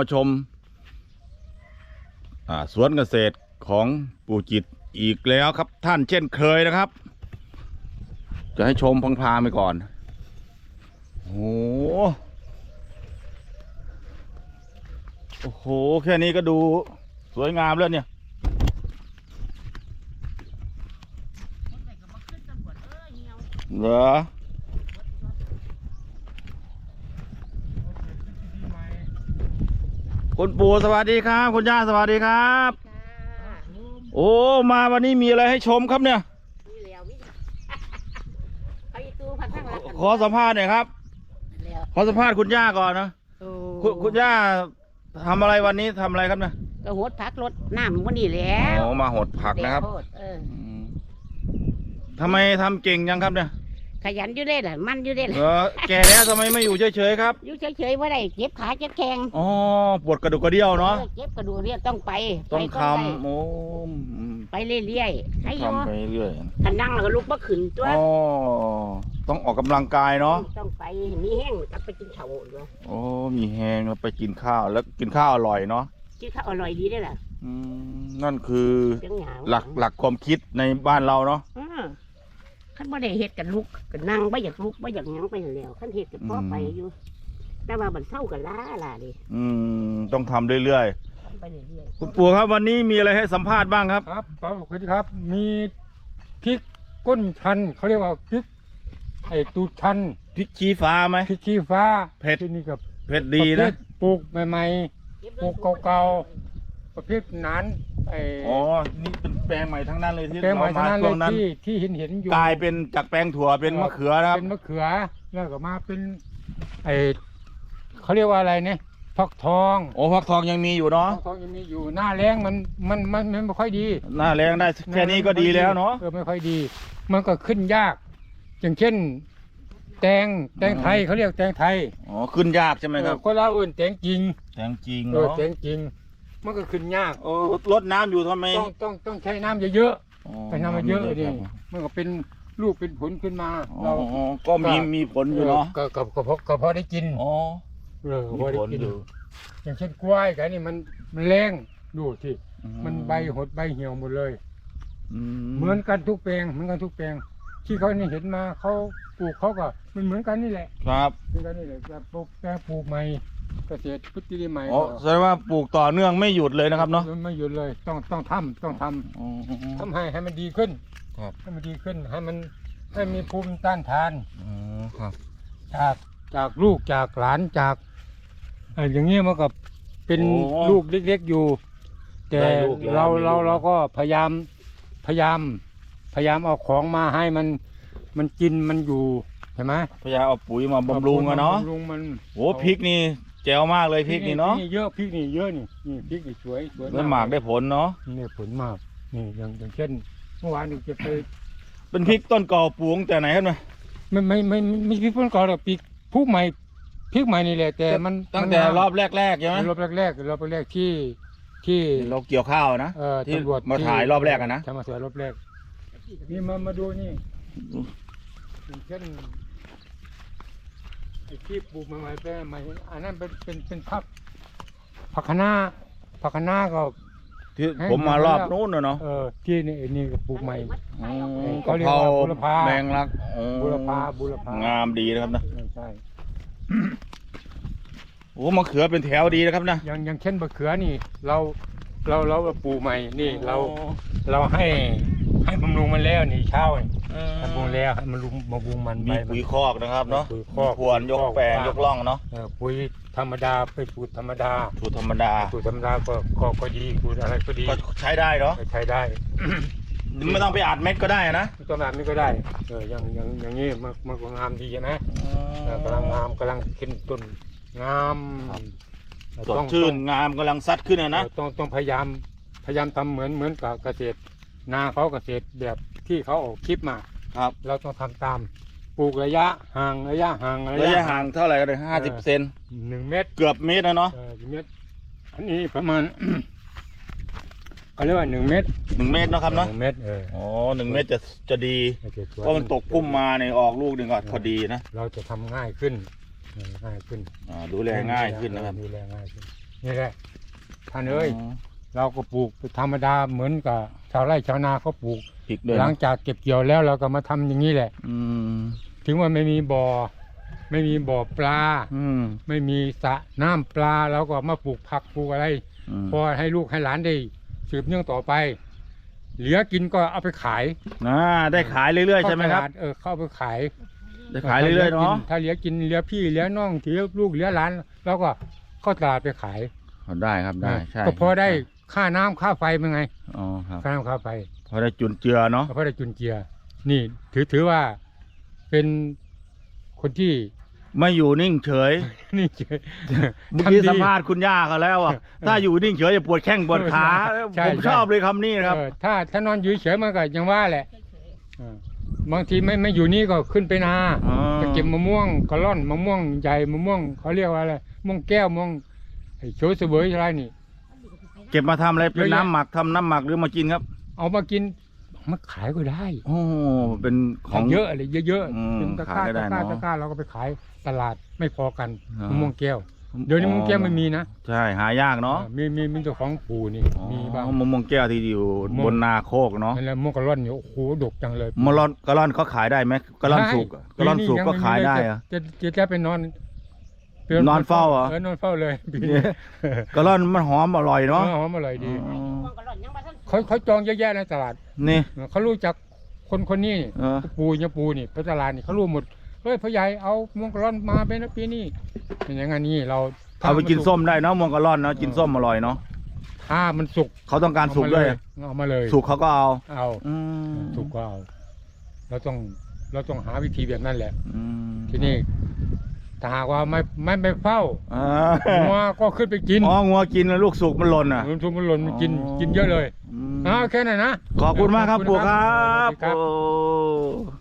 มาชมสวนเกษตรของปู่จิตอีกแล้วครับท่านเช่นเคยนะครับ จะให้ชมพังพาไปก่อนโอ้โหโอ้โห แค่นี้ก็ดูสวยงามแล้วเนี่ยเหรอ คุณปู่สวัสดีครับ คุณย่าสวัสดีครับ โอ้มาวันนี้มีอะไรให้ชมครับเนี่ยมีแล้วมีไปตู้พันทั้งหลังขอสัมภาษณ์หน่อยครับ แล้วขอสัมภาษณ์คุณย่าก่อนนะโอ้คุณคุณย่าทำอะไรวันนี้ทำอะไรครับเนี่ยก็หดพักรถน้ำมันนี่แหล้วอ๋อมาหดผักนะครับโพดเอออืมทำไมทำเก่งยังครับเนี่ย ขยันอยู่ได้ล่ะมันอยู่ได้เอล่ะอแก่แล้วทำไมไม่อยู่เฉยๆครับอยู่เฉยๆว่าได้เจ็บขาเจ็บแข้งอ๋อปวดกระดูกกระเดี่ยวเนาะออเจ็บกระดูกเรียกต้องไปต้องไปทก่นำโอ้อืมได้ไปเรื่อยๆให้โยทำไปเรื่อยถ้านั่งแล้วก็ลุกมาขึ้นตัวอ๋อต้องออกกำลังกายเนาะต้องไปมีแห้งกลับไปกินข้าวด้วยโอ้มีแหงแล้วไปกินข้าวแล้วกินข้าวอร่อยเนาะกินข้าวอร่อยดีได้ล่ะอืมนั่นคือ เสียงหยาหลักหลักความคิดในบ้านเราเนาะอือ ขั้นบ่ได้เฮ็ดกันลุกกันนั่งบ่อยากลุกบ่อยากหยังไปแล้วขั้นเฮ็ดกันพ่อไปอยู่ แต่ว่ามันเศร้ากันล้าล่ะดิอืมต้องทำเรื่อยไปเรื่อยๆ คุณปู่ครับวันนี้มีอะไรให้สัมภาษณ์บ้างครับ ครับขอบคุณครับ มีพริกก้นชัน เขาเรียกว่าพริกไอ้ตูดชันพริกชี้ฟ้าไหม พริกขี้ฟ้าเผ็ด ที่นี่กับเผ็ดดีประนะเภทปลูกใหม่ ๆ ปลูกเก่าๆ ประเภทหนาน ไอ้อ๋อ นี่เป็นแปลงใหม่ทั้งนั้นเลยที่แปลงใหม่เราทั้มางนั้นเลช่วยงนั้นที่ที่เห็นเห็นอยู่กลายเป็นจากแปลงถั่วเป็นมะเขือนะครับ เป็นมะเขือแล้วก็มาเป็นไอ้เขาเรียกว่าอะไรเนี่ยฟักทองโอ้ฟักทองยังมีอยู่เนาะฟักทองยังมีอยู่หน้าแรงมันมันมันมันไม่ค่อยดี หน้าแรงได้แค่นี้ก็ดีแล้วเนาะ เออไม่ค่อยดี มันก็ขึ้นยาก อย่างเช่น แตงแตงไทยเขาเรียกแตงไทยอ๋อ ขึ้นยากใช่ไหมครับเออคนเราอื่นแตงจริงแตงจริงเออเนาะแตงจริง มันก็ขึ้นยาก โอ้รดน้ำอยู่ทำไมต้องต้องต้องใช้น้ำเยอะอ๋อๆใช้น้ำมาเยอะดิครับมันก็เป็นลูกเป็นผลขึ้นมาอ๋อเราก็มีมีผลอยู่เนาะก็ก็ก็พอก็พอได้กินอ๋อเออมีพอได้ผลกิน อยู่อย่างเช่นกล้วยกันนี่มันมันแรงดูสิมันใบหดใบเหี่ยวหมดเลยอืเหมือนกันทุกแปลงเหมือนกันทุกแปลง ที่เขานี่เห็นมาเขาปลูกเขาก็มันเหมือนกันนี่แหละครับ เหมือนกันนี่แหละแต่ปลูกแต่ปลูกใหม่ เกษตรพุทธิใหม่อ๋อแสดงว่าปลูกต่อเนื่องไม่หยุดเลยนะครับเนาะมันไม่หยุดเลยต้องต้องทำต้องทำอ๋อ ทำให้ให้มันดีขึ้นครับ ให้มันดีขึ้นให้มันให้มีภูมิต้านทาน อ๋อครับ จากจากลูกจากหลานจากเอ่ออย่างเงี้ยมันก็เป็นโอ้ลูกเล็กๆอยู่ แต่ได้ลูกแล้วเรามีลูกเราแล้ว เราก็พยายามพยายาม พยายามเอาของมาให้มันมันกินมันอยู่เห็นไหมพยายามเอาปุ๋ยมาบำรุงอะเนาะบำรุงมันโอ้พริกนี่ แจ๋วมากเลยพริกนี่เนาะพริกเยอะพริกนี่เยอะนี่นี่พริกนี่สวยสวยแล้วหมากได้ผลเนาะนี่ผลมากนี่อย่างอย่างเช่นเมื่อวานนี่จะไปเป็นพริกต้นก่อปลูกตั้งแต่ไหนครับเนี่ยไม่ไม่ไม่ไม่ไม่พริกต้นก่อนหรอกพริกผู้ใหม่พริกใหม่นี่แหละแต่มันตั้งแต่มันรอบแรกๆใช่ไหมรอบแรกๆรอบแรกๆที่ที่เราเกี่ยวข้าวนะเอ่อที่ตำรวจมาถ่ายรอบแรกอะนะใช่มาถ่ายรอบแรกนี่มามาดูนี่อย่างเช่นไอ้ ที่ปลูกมาใหม่เป็นใหม่อันนั้นเป็นเป็นเป็นผักผักคะน้าผักคะน้าก็ ที่ให้ผมมารอบมาแล้วนู้นน่ะเนาะเออที่นี่นี่ก็ปลูกใหม่อ๋อเขาเรียกกะว่าเพราบุรพา แมงลักอ๋อบุรพาบุรพางามดีนะครับนะใช่โอ้มะเขือเป็นแถวดีนะครับนะอย่างอย่างเช่นมะเขือนี่ เราเราเราปลูกใหม่นี่เราเราให้ ให้บำรุงมันแล้วนี่เช้านี่อ๋อให้บำรุงแล้วให้มันลุงบำรุงมันมีไป ปุ๋ยคอกนะครับเนาะปุ๋ยคอกควรยกแปลงคอกยกล่องเนาะเออปุ๋ยธรรมดาไปปุ๋ยธรรมดาสูตรธรรมดา ปุ๋ยธรรมดาก็ก็ก็ดีปุ๋ยอะไรก็ดีก็ใช้ได้เนาะก็ใช้ได้ ไม่ต้องไปอัดเม็ดก็ได้นะต้นแบบนี้ก็ได้ เอออย่างอย่างอย่างนี้มันมันก็งามดีใช่ไหมเออกำลังงามกำลังขึ้นต้นงามครับเออสดต้องชื่นต้องงามกำลังซัดขึ้นนะนะ เออต้องต้องพยายามพยายามทำเหมือนเหมือนกับเกษตร นาเขาเกษตรแบบที่เขาออกคลิปมา ครับ เราต้องทำตาม ปลูกระยะห่างระยะห่างระยะห่างเท่าไหร่กันเลยห้าสิบเซนหนึ่งเมตรเกือบเมตรนะเนาะเออหนึ่งเมตรอันนี้ประมาณ เขาเรียกว่าหนึ่งเมตรหนึ่งเมตรเนาะครับเนาะหนึ่งเมตรเอออ๋อหนึ่งเมตรจะจะดีโอเคสวยเพราะมันตกพุ่มมาเนี่ยออกลูกหนึ่งก็พอดีนะเราจะทำง่ายขึ้นเออง่ายขึ้นอ่าดูแลง่ายขึ้นนะครับดูแลง่ายขึ้นนี่แหละท่านเอ้ย เราก็ปลูกธรรมดาเหมือนกับชาวไร่ชาวนาเขาปลูก พริกด้วยหลันะงจากเก็บเกี่ยวแล้วเราก็มาทำอย่างนี้แหละ อืมถึงว่าไม่มีบ่อ ไม่มีบ่อปลา อืมไม่มีสระน้ำปลาเราก็มาปลูกผักปลูกอะไร อืมพอให้ลูกให้หลานได้สืบเนื่องต่อไป เหลือกินก็เอาไปขายอ่าได้ขายเรื่อยๆใช่ไหมครับ เข้าตลาดเออเข้าไปขายได้ขายเรื่อยๆเนาะถ้าเหลือกินเหลือพี่เหลือน้องเหลือลูกเหลือหลานเราก็เข้าตลาดไปขายได้ครับได้ใช่ก็พอได้ ค่าน้ำค่าไฟเป็นไงอ๋อครับค่าน้ำค่าไฟพอได้จุนเจือเนาะก็พอได้จุนเจียนี่ถือถือว่าเป็นคนที่ไม่อยู่นิ่งเฉยนี่เฉยเมื่อกี้ทำดีสัมภาษณ์คุณย่าเขาแล้วอะถ้าอยู่นิ่งเฉยจะปวดแข้งปวดขาใช่ผมใช่ชอบเลยคำนี้นะครับเออถ้าถ้านอนอยู่เฉยมันก็ยังว่าแหละเออบางทีไม่ไม่อยู่นี่ก็ขึ้นไปนาอ๋อไปเก็บมะม่วงกะล่อนมะม่วงใหญ่มะม่วงเขาเรียกว่าอะไรมะม่วงแก้วมะม่วงไอ้โชยเสวยอะไรนี่ เก็บมาทำอะไรเป็นเยอะแยะน้ำหมักทำน้ำหมักหรือมากินครับเอามากินเอามาขายก็ได้โอ้เป็นของเยอะอะไรเยอะอืมๆเป็นตะกร้าขายได้ตะกร้าเนอะตะกร้าเราก็ไปขายตลาดไม่พอกันอ๋อมะม่วงแก้วเดี๋ยวนี้มะม่วงแก้วไม่มีนะใช่หายากเนาะอ่มีมีมีเจ้าของปู่นี่อ๋อมีบ้างมะม่วงแก้วที่อยู่มะม่วงบนนาโคกเนาะนั่นแหละมะม่วงกะล่อนเนี่ยโอ้โหดกจังเลยมะลอนกะล่อนเขาขายได้ไหมกะล่อนสุกอะกะล่อนสุกก็ขายได้อะจะจะจะไปนอน นอนเฝ้าเหรอ เออนอนเฝ้าเลยปีเนี่ยกะล่อนมันหอมอร่อยเอเนาะอหอมอร่อยดี อ๋อม่วงกะหล่อนยังบ่ทันเขาเขาจองเยอะแยะในตลาด นี่ เขารู้จักคนคนนี้เออ ปูเนี่ยปูนี่ไปตลาดนี่เขารู้หมดเฮ้ยพ่อใหญ่เอามวงกะล่อนมาเป็นนะปีนี้เป็นอย่างนั้นนี่เราเอาไปกินส้มได้เนาะม่วงกะล่อนเนาะกินส้มอร่อยเนาะถ้ามันสุกเขาต้องการสุกด้วย เอามาเลยสุกเขาก็เอาเอาอืมสุกก็เอาเราต้องเราต้องหาวิธีแบบนั้นแหละ อืม ทีนี้ ถ้าหากว่าไม่ไม่ไปเฝ้าอ่างัวก็ขึ้นไปกินอ๋องัวกินแล้วลูกสุกมันหล่นอะ มันทุกมันหล่นมันกินอ๋อ กินเยอะเลยอืมอ้าวแค่นั้นนะขอบคุณมากครับขอบปู่คุณคครัรับสวัสดีครับ โอ้